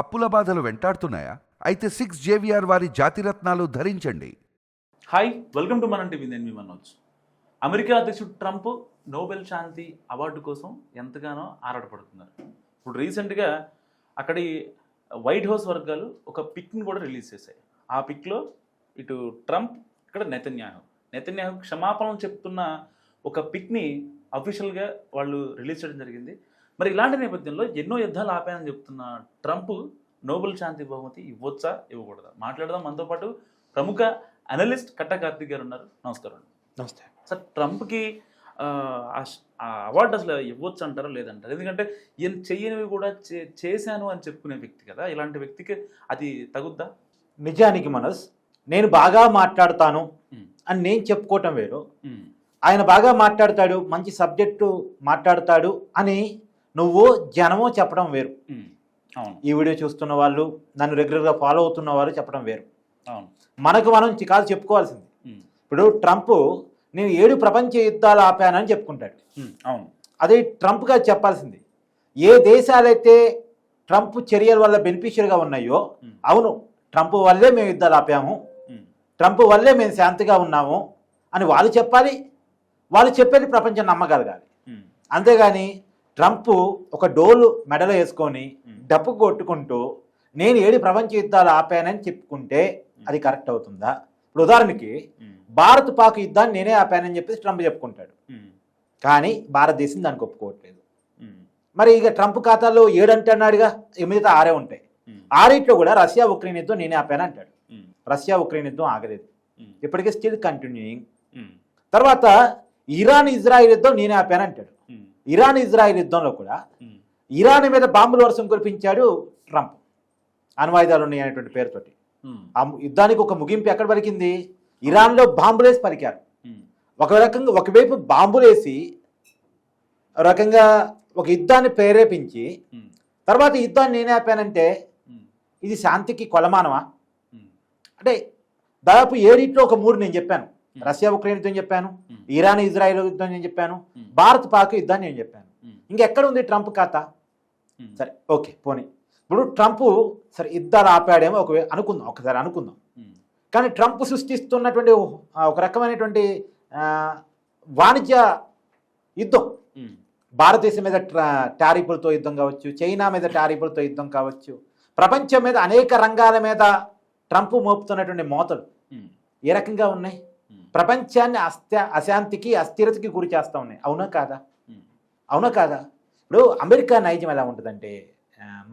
అప్పుల బాధలు వెంటాడుతున్నాయా? అయితే సిక్స్ జేవిఆర్ వారి జాతిరత్నాలు ధరించండి. హాయ్ వెల్కమ్ టు మన టీవీ నేను మీ మనోజ్. అమెరికా అధ్యక్షుడు ట్రంప్ నోబెల్ శాంతి అవార్డు కోసం ఎంతగానో ఆరాటపడుతున్నారు. ఇప్పుడు రీసెంట్గా అక్కడి వైట్ హౌస్ వర్గాలు ఒక పిక్ని కూడా రిలీజ్ చేశాయి. ఆ పిక్లో ఇటు ట్రంప్ ఇక్కడ నెతన్యాహు. నెతన్యాహు క్షమాపణలు చెప్తున్న ఒక పిక్ని అఫీషియల్గా వాళ్ళు రిలీజ్ చేయడం జరిగింది. మరి ఇలాంటి నేపథ్యంలో ఎన్నో యుద్ధాలు ఆపాయని చెప్తున్న ట్రంప్ నోబెల్ శాంతి బహుమతి ఇవ్వొచ్చా? ఇవ్వకూడదా? మాట్లాడదాం. మనతో పాటు ప్రముఖ అనలిస్ట్ కట్ట కార్తీక్ గారు ఉన్నారు. నమస్కారం. నమస్తే. సార్ ట్రంప్కి అవార్డు అసలు ఇవ్వచ్చు అంటారా? లేదంటారు? ఎందుకంటే ఈయన చెయ్యనివి కూడా చే చేశాను అని చెప్పుకునే వ్యక్తి కదా. ఇలాంటి వ్యక్తికి అది తగుద్దా? నిజానికి మనస్ నేను బాగా మాట్లాడతాను అని నేను చెప్పుకోవటం వేరు. ఆయన బాగా మాట్లాడతాడు మంచి సబ్జెక్టు మాట్లాడతాడు అని నువ్వు జనము చెప్పడం వేరు. ఈ వీడియో చూస్తున్న వాళ్ళు నన్ను రెగ్యులర్గా ఫాలో అవుతున్న వాళ్ళు చెప్పడం వేరు. అవును. మనకు మనం చి- కాదు చెప్పుకోవాల్సింది. ఇప్పుడు ట్రంప్ నేను ఏడు ప్రపంచ యుద్ధాలు ఆపానని చెప్పుకుంటాడు. అవును. అదే ట్రంప్ గారు చెప్పాల్సింది. ఏ దేశాలైతే ట్రంప్ చర్యల వల్ల బెనిఫిషియర్గా ఉన్నాయో అవును ట్రంప్ వల్లే మేము యుద్ధాలు ఆపాము. ట్రంప్ వల్లే మేము శాంతిగా ఉన్నాము అని వాళ్ళు చెప్పాలి. వాళ్ళు చెప్పేది ప్రపంచం నమ్మగలగాలి. అంతేగాని ట్రంప్ ఒక డోలు మెడలో వేసుకొని. డప్పు కొట్టుకుంటూ నేను ఏడు ప్రపంచ యుద్ధాలు ఆపానని చెప్పుకుంటే అది కరెక్ట్ అవుతుందా? ఇప్పుడు ఉదాహరణకి భారత్ పాక్ యుద్ధాన్ని నేనే ఆపానని చెప్పేసి ట్రంప్ చెప్పుకుంటాడు. కానీ భారతదేశం దానికి ఒప్పుకోవట్లేదు. మరి ఇక ట్రంప్ ఖాతాలో ఏడు అంటే అన్నాడుగా మిగతా ఆరే ఉంటాయి. ఆరిట్లో కూడా రష్యా ఉక్రెయిన్ యుద్ధం నేనే ఆపాను అంటాడు. రష్యా ఉక్రెయిన్ యుద్ధం ఆగలేదు. ఇప్పటికే స్టిల్ కంటిన్యూయింగ్. తర్వాత ఇరాన్ ఇజ్రాయిల్ యుద్ధం నేనే ఆపాను అంటాడు. ఇరాన్ ఇజ్రాయిల్ యుద్ధంలో కూడా ఇరాన్ మీద బాంబుల వర్షం కురిపించాడు ట్రంప్. అణ్వాయుధాలు ఉన్నాయి అనేటువంటి పేరుతోటి ఆ యుద్ధానికి ఒక ముగింపు ఎక్కడ పలికింది? ఇరాన్లో బాంబులేసి పలికారు. ఒక రకంగా ఒకవైపు బాంబులేసి రకంగా ఒక యుద్ధాన్ని ప్రేరేపించి తర్వాత యుద్ధాన్ని నేనే ఆపానంటే ఇది శాంతికి కొలమానమా? అంటే దాదాపు ఏడిట్లో ఒక మూడు నేను చెప్పాను. రష్యా ఉక్రెయిన్ యుద్ధం చెప్పాను Hmm. ఇరాన్ ఇజ్రాయెల్ యుద్ధం నేను చెప్పాను Hmm. భారత్ పాక్ యుద్ధాన్ని నేను చెప్పాను. ఇంకెక్కడ ఉంది ట్రంప్ ఖాతా? సరే ఓకే పోనీ. ఇప్పుడు ట్రంప్ సరే యుద్ధాలు ఆపాడేమో ఒక అనుకుందాం ఒకసారి అనుకుందాం. కానీ ట్రంప్ సృష్టిస్తున్నటువంటి ఒక రకమైనటువంటి వాణిజ్య యుద్ధం. భారతదేశం మీద ట్రా- టారిఫులతో యుద్ధం కావచ్చు చైనా మీద టారిఫులతో యుద్ధం కావచ్చు ప్రపంచం మీద అనేక రంగాల మీద ట్రంప్ మోపుతున్నటువంటి మోతలు ఏ రకంగా ఉన్నాయి? ప్రపంచాన్ని అస్థ అశాంతికి అస్థిరతకి గురి చేస్తూ ఉన్నాయి. అవునా కాదా? అవునా కాదా? ఇప్పుడు అమెరికా నైజం ఎలా ఉంటుందంటే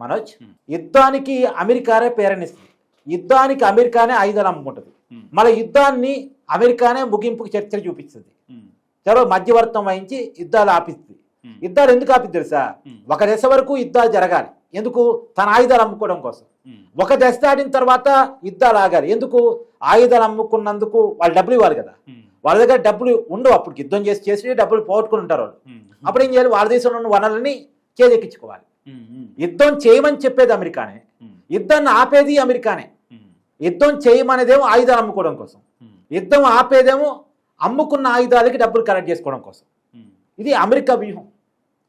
మనోజ్. యుద్ధానికి అమెరికానే ప్రేరణిస్తుంది యుద్ధానికి అమెరికానే ఆయుధాలు అమ్ముకుంటుంది. మళ్ళీ యుద్ధాన్ని అమెరికానే ముగింపుకి చర్చలు చూపిస్తుంది. చలో మధ్యవర్తం వహించి యుద్ధాలు ఆపిస్తుంది. యుద్ధాలు ఎందుకు ఆపిస్తుంది తెలుసా? ఉమ్, ఒక దశ వరకు యుద్ధాలు జరగాలి. ఎందుకు? తన ఆయుధాలు అమ్ముకోవడం కోసం. ఉమ్, ఒక దశ దాటిన తర్వాత యుద్ధాలు ఆగాలి. ఎందుకు? ఆయుధాలు అమ్ముకున్నందుకు వాళ్ళు డబ్బులు ఇవ్వాలి కదా. వాళ్ళ దగ్గర డబ్బులు ఉండవు అప్పుడు యుద్ధం చేసి చేసి డబ్బులు పోగొట్టుకుని ఉంటారు వాళ్ళు. అప్పుడు ఏం చేయాలి? వాళ్ళ దేశంలో ఉన్న వనరులని చేజెక్కించుకోవాలి. యుద్ధం చేయమని చెప్పేది అమెరికానే. యుద్ధాన్ని ఆపేది అమెరికానే. యుద్ధం చేయమనేదేమో ఆయుధాలు అమ్ముకోవడం కోసం. యుద్ధం ఆపేదేమో అమ్ముకున్న ఆయుధాలకి డబ్బులు కలెక్ట్ చేసుకోవడం కోసం. ఇది అమెరికా వ్యూహం.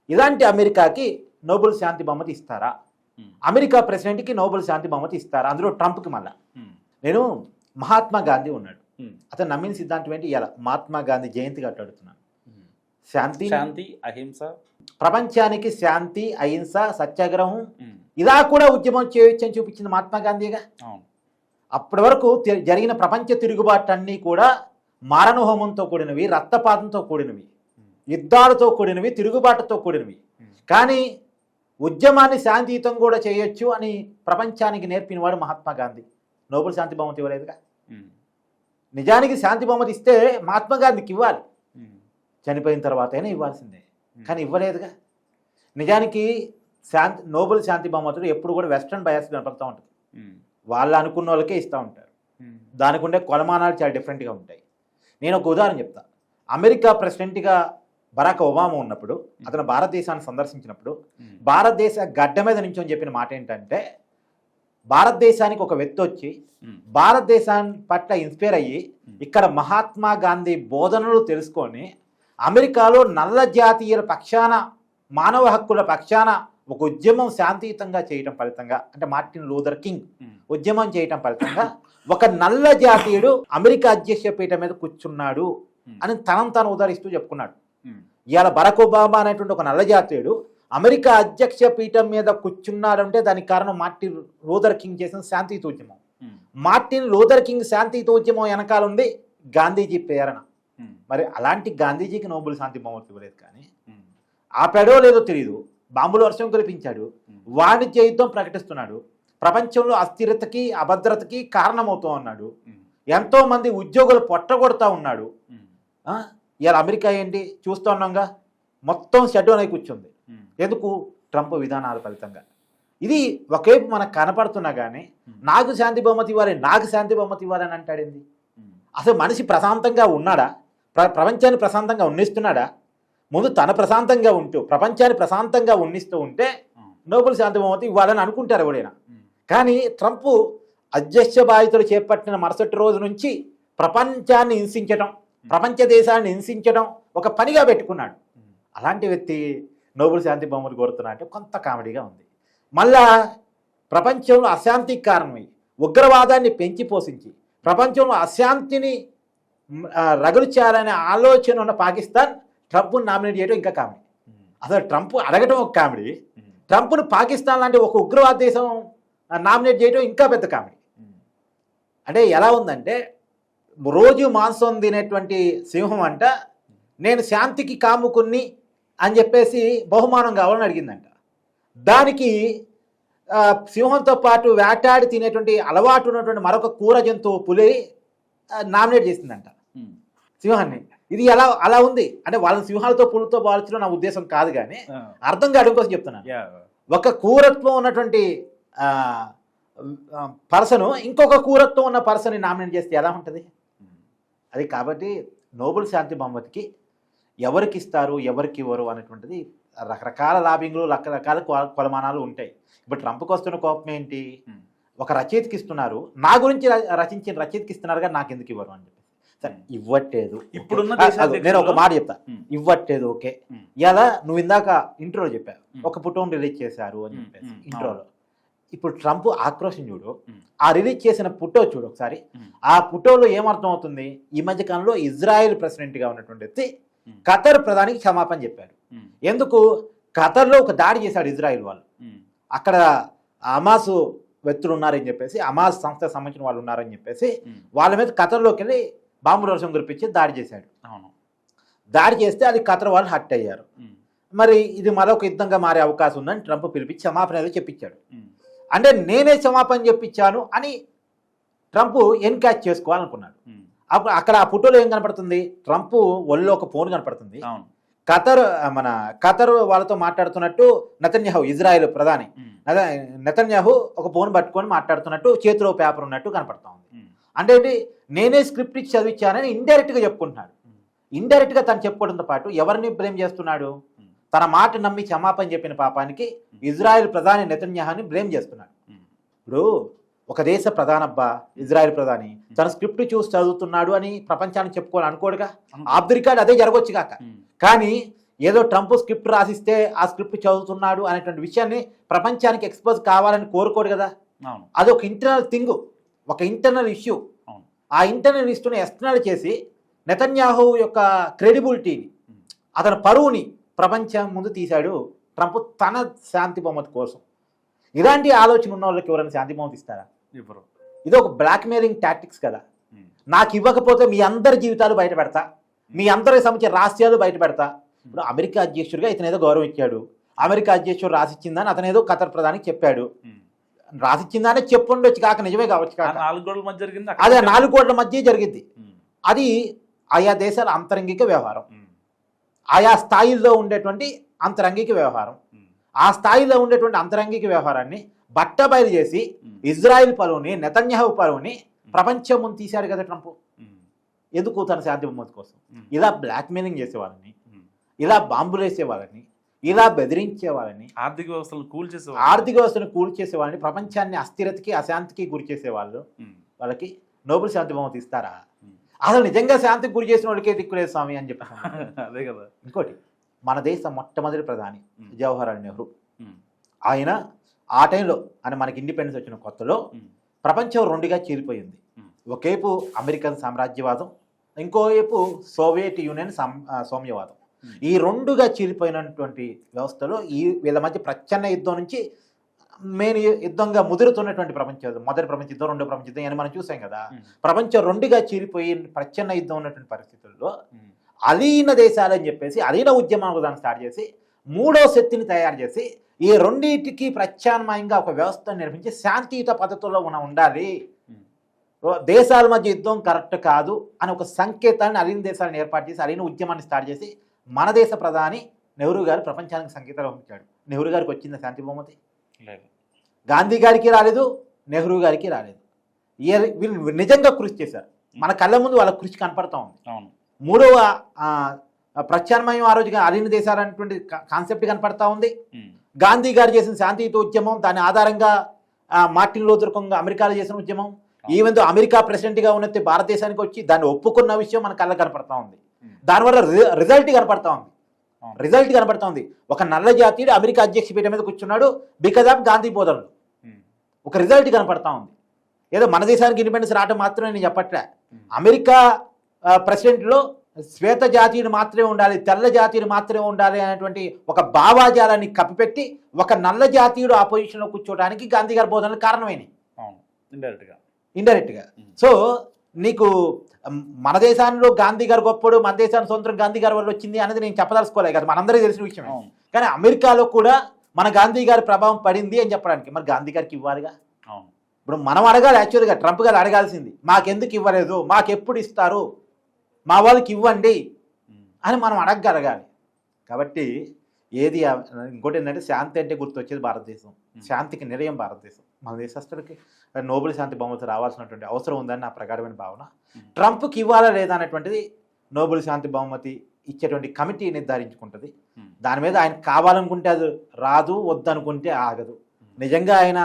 ఇలాంటి అమెరికాకి నోబెల్ శాంతి బహుమతి ఇస్తారా? ఉమ్, అమెరికా ప్రెసిడెంట్కి నోబెల్ శాంతి బహుమతి ఇస్తారా? అందులో ట్రంప్కి మళ్ళా. ఉమ్, నేను మహాత్మా గాంధీ ఉన్నాడు. ఉమ్, అతను నమ్మిన సిద్ధాంతం ఏంటి? ఇలా మహాత్మా గాంధీ జయంతిగా అట్లాడుతున్నాను ఉమ్. శాంతి శాంతి అహింస. ప్రపంచానికి శాంతి అహింస సత్యాగ్రహం ఇలా కూడా ఉద్యమం చేయొచ్చని చూపించింది మహాత్మా గాంధీగా. అప్పటి వరకు జరిగిన ప్రపంచ తిరుగుబాట్లన్నీ కూడా మారణహోమంతో కూడినవి రక్తపాతంతో కూడినవి. యుద్ధాలతో కూడినవి తిరుగుబాటుతో కూడినవి. ఉమ్, కానీ ఉద్యమాన్ని శాంతియుతం కూడా చేయొచ్చు అని ప్రపంచానికి నేర్పినవాడు మహాత్మా గాంధీ. నోబెల్ శాంతి బహుమతి ఇవ్వలేదుగా? ఉమ్, నిజానికి శాంతి బహుమతి ఇస్తే మహాత్మా గాంధీకి ఇవ్వాలి. ఉమ్, చనిపోయిన తర్వాత అయినా ఇవ్వాల్సిందే. కానీ ఇవ్వలేదుగా? నిజానికి శాంతి నోబెల్ శాంతి బహుమతులు ఎప్పుడు కూడా వెస్ట్రన్ బయాస్ కనపడుతూ ఉంటుంది వాళ్ళు అనుకున్న వాళ్ళకే ఇస్తూ ఉంటారు. దానికి ఉండే కొలమానాలు చాలా డిఫరెంట్గా ఉంటాయి. నేను ఒక ఉదాహరణ చెప్తా. అమెరికా ప్రెసిడెంట్గా బరాక్ ఒబామా ఉన్నప్పుడు అతను భారతదేశాన్ని సందర్శించినప్పుడు భారతదేశ గడ్డ మీద నించొని చెప్పిన మాట ఏంటంటే భారతదేశానికి ఒక వ్యక్తి వచ్చి భారతదేశాన్ని పట్ల ఇన్స్పైర్ అయ్యి ఇక్కడ మహాత్మా గాంధీ బోధనలు తెలుసుకొని అమెరికాలో నల్ల జాతీయుల పక్షాన మానవ హక్కుల పక్షాన ఒక ఉద్యమం శాంతియుతంగా చేయటం ఫలితంగా అంటే మార్టిన్ లూథర్ కింగ్ ఉద్యమం చేయటం ఫలితంగా ఒక నల్ల జాతీయుడు అమెరికా అధ్యక్ష పీఠం మీద కూర్చున్నాడు అని తనం తాను ఉదరిస్తూ చెప్పుకున్నాడు. ఇవాళ బరాక్ ఒబామా అనేటువంటి ఒక నల్ల జాతీయుడు అమెరికా అధ్యక్ష పీఠం మీద కూర్చున్నాడంటే దానికి కారణం మార్టిన్ లూథర్ కింగ్ చేసిన శాంతియుత ఉద్యమం ఉమ్, మార్టిన్ లూథర్ కింగ్ శాంతియుత ఉద్యమం వెనకాల ఉంది గాంధీజీ ప్రేరణ. ఉమ్, మరి అలాంటి గాంధీజీకి నోబెల్ శాంతి బహుమతి ఇవ్వలేదు కానీ ఆపాడో లేదో తెలియదు బాంబులు వర్షం కురిపించాడు వాణిజ్య యుద్ధం ప్రకటిస్తున్నాడు ప్రపంచంలో అస్థిరతకి అభద్రతకి కారణమవుతూ ఉన్నాడు ఎంతో మంది ఉద్యోగులు పొట్టగొడతా ఉన్నాడు? ఇవాళ అమెరికా ఏంటి? చూస్తూ ఉన్నాంగా మొత్తం షెడ్యూల్ అయి కూర్చుంది. ఎందుకు? ట్రంప్ విధానాల ఫలితంగా. ఇది ఒకవైపు మనకు కనపడుతున్నా కానీ నాకు శాంతి బహుమతి ఇవ్వాలి నాకు శాంతి బహుమతి ఇవ్వాలి అని అంటాడేంది? అసలు మనిషి ప్రశాంతంగా ఉన్నాడా? ప్ర ప్రపంచాన్ని ప్రశాంతంగా ఉన్నిస్తున్నాడా? ముందు తన ప్రశాంతంగా ఉంటూ ప్రపంచాన్ని ప్రశాంతంగా ఉన్నిస్తూ ఉంటే నోబెల్ శాంతి బహుమతి ఇవ్వాలని అనుకుంటారు ఎవడైనా కానీ ట్రంప్ అధ్యక్ష బాధితులు చేపట్టిన మరుసటి రోజు నుంచి ప్రపంచాన్ని హింసించడం ప్రపంచ దేశాన్ని హింసించడం ఒక పనిగా పెట్టుకున్నాడు. అలాంటి వ్యక్తి నోబుల్ శాంతి బహుమతి కోరుతున్నా అంటే కొంత కామెడీగా ఉంది. మళ్ళా ప్రపంచంలో అశాంతికి కారణమై ఉగ్రవాదాన్ని పెంచి పోషించి ప్రపంచంలో అశాంతిని రగులు చేయాలనే ఆలోచన ఉన్న పాకిస్తాన్ ట్రంప్ను నామినేట్ చేయడం ఇంకా కామెడీ. అసలు ట్రంప్ అడగటం ఒక కామెడీ. ట్రంప్ను పాకిస్తాన్ లాంటి ఒక ఉగ్రవాద దేశం నామినేట్ చేయడం ఇంకా పెద్ద కామెడీ. అంటే ఎలా ఉందంటే రోజు మాంసం తినేటువంటి సింహం అంట నేను శాంతికి కాముకున్ని అని చెప్పేసి బహుమానం కావాలని అడిగిందంట. దానికి సింహంతో పాటు వేటాడి తినేటువంటి అలవాటు ఉన్నటువంటి మరొక కూర జంతువు పులి నామినేట్ చేసిందంట. సింహాన్ని. ఇది ఎలా అలా ఉంది? అంటే వాళ్ళని సింహాలతో పులితో పోల్చడం నా ఉద్దేశం కాదు కానీ అర్థం కావడం కోసం చెప్తున్నాను. ఒక కూరత్వం ఉన్నటువంటి పర్సన్ ఇంకొక కూరత్వం ఉన్న పర్సన్ నామినేట్ చేస్తే ఎలా ఉంటుంది? అది కాబట్టి నోబెల్ శాంతి బహుమతికి ఎవరికి ఇస్తారు ఎవరికి ఇవ్వరు అనేటువంటిది రకరకాల లాబింగ్లు రకరకాల కొల- కొలమానాలు ఉంటాయి. ఇప్పుడు ట్రంప్కి వస్తున్న కోపం ఏంటి? ఒక రచయితకి ఇస్తున్నారు నా గురించి రచించిన రచయితకి ఇస్తున్నారు కానీ నాకు ఎందుకు ఇవ్వరు అని చెప్పి సరే ఇవ్వట్లేదు దేశాధ్యక్షులు- నేను ఒక మాట చెప్తా. ఇవ్వట్లేదు ఓకే. ఇలా నువ్వు ఇందాక ఇంట్రోలో చెప్పావు. ఒక పుటోన్ రిలీజ్ చేశారు అని చెప్పేసి ఇంట్రోలో. ఇప్పుడు ట్రంప్ ఆక్రోశం చూడు. ఆ రిలీజ్ చేసిన పుటో చూడు ఒకసారి. ఆ పుటోలో ఏమర్థం అవుతుంది ఈ మధ్య కాలంలో ఇజ్రాయెల్ ప్రెసిడెంట్గా ఉన్నటువంటి వ్యక్తి. ఖతర్ ప్రధానికి క్షమాపణ చెప్పారు. ఎందుకు? ఖతర్లో ఒక దాడి చేశాడు ఇజ్రాయెల్ వాళ్ళు. అక్కడ అమాసు వ్యక్తులు ఉన్నారని చెప్పేసి అమాస్ సంస్థకు సంబంధించిన వాళ్ళు ఉన్నారని చెప్పేసి వాళ్ళ మీద ఖతర్లోకి వెళ్ళి బాంబు వర్షం కురిపించి దాడి చేశాడు. అవును. దాడి చేస్తే అది ఖతర్ వాళ్ళు హట్ అయ్యారు. మరి ఇది మరొక యుద్ధంగా మారే అవకాశం ఉందని ట్రంప్ పిలిపించి క్షమాపణ ఏదో చెప్పించాడు అంటే నేనే క్షమాపణ చెప్పించాను అని ట్రంప్ ఎన్కాచ్ చేసుకోవాలనుకున్నాడు. అక్కడ ఆ ఫోటోలో ఏం కనపడుతుంది? ట్రంప్ ఒళ్ళో ఒక ఫోన్ కనపడుతుంది. ఖతర్ మన ఖతర్ వాళ్ళతో మాట్లాడుతున్నట్టు నెతన్యాహు ఇజ్రాయెల్ ప్రధాని నెతన్యాహు ఒక ఫోన్ పట్టుకొని మాట్లాడుతున్నట్టు చేతిలో పేపర్ ఉన్నట్టు కనపడతా ఉంది. అంటే నేనే స్క్రిప్ట్ ఇచ్చి చదివించానని ఇండైరెక్ట్గా చెప్పుకుంటున్నాడు. ఉమ్, ఇండైరెక్ట్గా తను చెప్పుకోవడంతో పాటు ఎవరిని బ్లేమ్ చేస్తున్నాడు? తన మాట నమ్మి క్షమాపణ చెప్పిన పాపానికి ఇజ్రాయెల్ ప్రధాని నెతన్యాహాని బ్లేమ్ చేస్తున్నాడు. ఇప్పుడు ఒక దేశ ప్రధానబ్బా ఇజ్రాయెల్ ప్రధాని తన స్క్రిప్ట్ చూసి చదువుతున్నాడు అని ప్రపంచానికి చెప్పుకోవాలి అనుకోడుగా? రికార్డ్ అదే జరగవచ్చు కాక. కానీ ఏదో ట్రంప్ స్క్రిప్ట్ రాసిస్తే ఆ స్క్రిప్ట్ చదువుతున్నాడు అనేటువంటి విషయాన్ని ప్రపంచానికి ఎక్స్పోజ్ కావాలని కోరుకోడు కదా? అది ఒక ఇంటర్నల్ థింగ్ ఒక ఇంటర్నల్ ఇష్యూ. ఆ ఇంటర్నల్ ఇష్యూని ఎక్స్టర్నల్ చేసి నెతన్యాహు యొక్క క్రెడిబిలిటీని అతని పరువుని ప్రపంచం ముందు తీశాడు ట్రంప్ తన శాంతి బహుమతి కోసం. ఇలాంటి ఆలోచన ఉన్న వాళ్ళకి ఎవరైనా శాంతి బహుమతి ఇస్తారా? ఇవ్వరు. ఇది ఒక బ్లాక్మెయిలింగ్ టాక్టిక్స్ కదా. నాకు ఇవ్వకపోతే మీ అందరి జీవితాలు బయట పెడతా. మీ అందరికి సంబంధించిన రహస్యాలు బయట పెడతా. ఇప్పుడు అమెరికా అధ్యక్షుడిగా ఇతను ఏదో గౌరవం ఇచ్చాడు. అమెరికా అధ్యక్షుడు రాసిచ్చిందని అతను ఏదో ఖతర్ ప్రధానికి చెప్పాడు. రాసిచ్చిందని చెప్పుండొచ్చు కాక నిజమే కావచ్చు కాక. నాలుగు గోడల మధ్య జరిగింది అదే నాలుగు కోట్ల మధ్య జరిగింది. అది ఆయా దేశాల అంతరంగిక వ్యవహారం. ఆయా స్థాయిల్లో ఉండేటువంటి అంతరంగిక వ్యవహారం. ఆ స్థాయిలో ఉండేటువంటి అంతరంగిక వ్యవహారాన్ని బట్టబయలు చేసి ఉమ్, ఇజ్రాయిల్ పరువుని నెతన్యాహు పరువుని ప్రపంచం ముందు తీశాడు కదా ట్రంప్. ఎందుకు తన శాంతి బహుమతి కోసం? ఇలా బ్లాక్మెయిలింగ్ చేసే వాళ్ళని ఉమ్. ఇలా బాంబులు వేసే వాళ్ళని ఇలా బెదిరించే వాళ్ళని ఆర్థిక వ్యవస్థలు కూల్ చేసే ఆర్థిక వ్యవస్థను కూల్చేసే వాళ్ళని ప్రపంచాన్ని అస్థిరతకి అశాంతికి గురి చేసే వాళ్ళు వాళ్ళకి నోబెల్ శాంతి బహుమతి ఇస్తారా. అసలు నిజంగా శాంతికి గురి చేసిన వాడికే దిక్కులేదు స్వామి అని చెప్పాను అదే కదా. ఇంకోటి మన దేశ మొట్టమొదటి ప్రధాని జవహర్లాల్ నెహ్రూ. ఆయన ఆ టైంలో అని మనకి ఇండిపెండెన్స్ వచ్చిన కొత్తలో ప్రపంచం రెండుగా చీలిపోయింది ఒకవైపు అమెరికన్ సామ్రాజ్యవాదం ఇంకోవైపు సోవియట్ యూనియన్ సౌమ్యవాదం. ఈ రెండుగా చీలిపోయినటువంటి వ్యవస్థలో ఈ వీళ్ళ మధ్య ప్రచ్ఛన్న యుద్ధం నుంచి మెయిన్ యుద్ధంగా ముదురుతున్నటువంటి ప్రపంచ యుద్ధం మొదటి ప్రపంచ యుద్ధం రెండో ప్రపంచ యుద్ధం అని మనం చూసాం కదా. ప్రపంచం రెండుగా చీలిపోయి ప్రచ్ఛన్న యుద్ధం ఉన్నటువంటి పరిస్థితుల్లో ఉమ్, అలీన దేశాలని చెప్పేసి అలీన ఉద్యమం దాన్ని స్టార్ట్ చేసి మూడో శక్తిని తయారు చేసి ఈ రెండింటికి ప్రత్యామ్నాయంగా ఒక వ్యవస్థను నిర్మించి శాంతియుత పద్ధతుల్లో మనం ఉండాలి. దేశాల మధ్య యుద్ధం కరెక్ట్ కాదు అని ఒక సంకేతాన్ని అలీన దేశాలను ఏర్పాటు చేసి అలీన ఉద్యమాన్ని స్టార్ట్ చేసి మన దేశ ప్రధాని నెహ్రూ గారు ప్రపంచానికి సంకేతాలు పంపించాడు. నెహ్రూ గారికి వచ్చింది శాంతి బహుమతి? గాంధీ గారికి రాలేదు నెహ్రూ గారికి రాలేదు. వీళ్ళు నిజంగా కృషి చేశారు. మన కళ్ళ ముందు వాళ్ళ కృషి కనపడతా ఉంది. మూడవ ప్రత్యామ్నాయం ఆ రోజుగా అలీన దేశాలు అనేటువంటి కాన్సెప్ట్ కనపడతా ఉంది. గాంధీ గారు చేసిన శాంతియుత ఉద్యమం దాని ఆధారంగా మార్టిన్ కింగ్ అమెరికాలో చేసిన ఉద్యమం ఈవెన్ అమెరికా ప్రెసిడెంట్గా ఉన్నట్టు భారతదేశానికి వచ్చి దాన్ని ఒప్పుకున్న విషయం మన కళ్ళ కనపడతా ఉంది. దానివల్ల రిజల్ట్ కనపడతా ఉంది. రిజల్ట్ కనపడతా ఉంది ఒక నల్ల జాతీయుడు అమెరికా అధ్యక్ష పీఠం మీద కూర్చున్నాడు. బికాజ్ ఆఫ్ గాంధీ బోధనలు. ఒక రిజల్ట్ కనపడతా ఉంది. ఏదో మన దేశానికి ఇండిపెండెన్స్ రావడం మాత్రమే నేను చెప్పట్లే. అమెరికా ప్రెసిడెంట్లో శ్వేత జాతీయుడు మాత్రమే ఉండాలి తెల్ల జాతీయుడు మాత్రమే ఉండాలి అనేటువంటి ఒక భావాజాలాన్ని కప్పిపెట్టి ఒక నల్ల జాతీయుడు ఆపోజిషన్లో కూర్చోవడానికి గాంధీ గారి బోధనలు కారణమైనవి. అవును. ఇండైరెక్ట్గా ఇండైరెక్ట్గా ఉమ్, సో నీకు మన దేశాల్లో గాంధీ గారు గొప్పడు మన దేశానికి సొంతం గాంధీ గారి వల్ల వచ్చింది అనేది నేను చెప్పదలుచుకోలేదు కదా మనందరికీ తెలిసిన విషయం కానీ అమెరికాలో కూడా మన గాంధీ గారి ప్రభావం పడింది అని చెప్పడానికి. మరి గాంధీ గారికి ఇవ్వాలిగా? ఇప్పుడు మనం అడగాలి యాక్చువల్గా ట్రంప్ గారు అడగాల్సింది. మాకెందుకు ఇవ్వలేదు? మాకెప్పుడు ఇస్తారు? మా వాళ్ళకి ఇవ్వండి అని మనం అడగగలగాలి. కాబట్టి ఏది ఇంకోటి ఏంటంటే శాంతి అంటే గుర్తొచ్చేది భారతదేశం. శాంతికి నిలయం భారతదేశం. మన దేశస్తులకి నోబెల్ శాంతి బహుమతి రావాల్సినటువంటి అవసరం ఉందని నా ప్రగాఢమైన భావన. ట్రంప్కి ఇవ్వాలా లేదా అనేటువంటిది నోబెల్ శాంతి బహుమతి ఇచ్చేటువంటి కమిటీ నిర్ధారించుకుంటుంది. దాని మీద ఆయన కావాలనుకుంటే అది రాదు వద్దనుకుంటే ఆగదు. నిజంగా ఆయన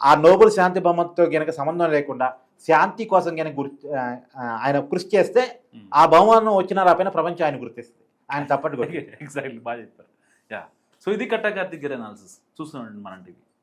ఆ నోబెల్ శాంతి బహుమతితో గనక సంబంధం లేకుండా శాంతి కోసం కనుక గుర్తు ఆయన కృషి చేస్తే. ఆ బహుమానం వచ్చిన రాపైన ప్రపంచం ఆయన గుర్తిస్తుంది. ఆయన తప్పట్టు ఎగ్జాక్ట్లీ బాగా చెప్పారు. యా సో ఇది కట్టా కార్తిక్ గారి అనాలిసిస్ చూస్తున్నాండి మన టీవీ.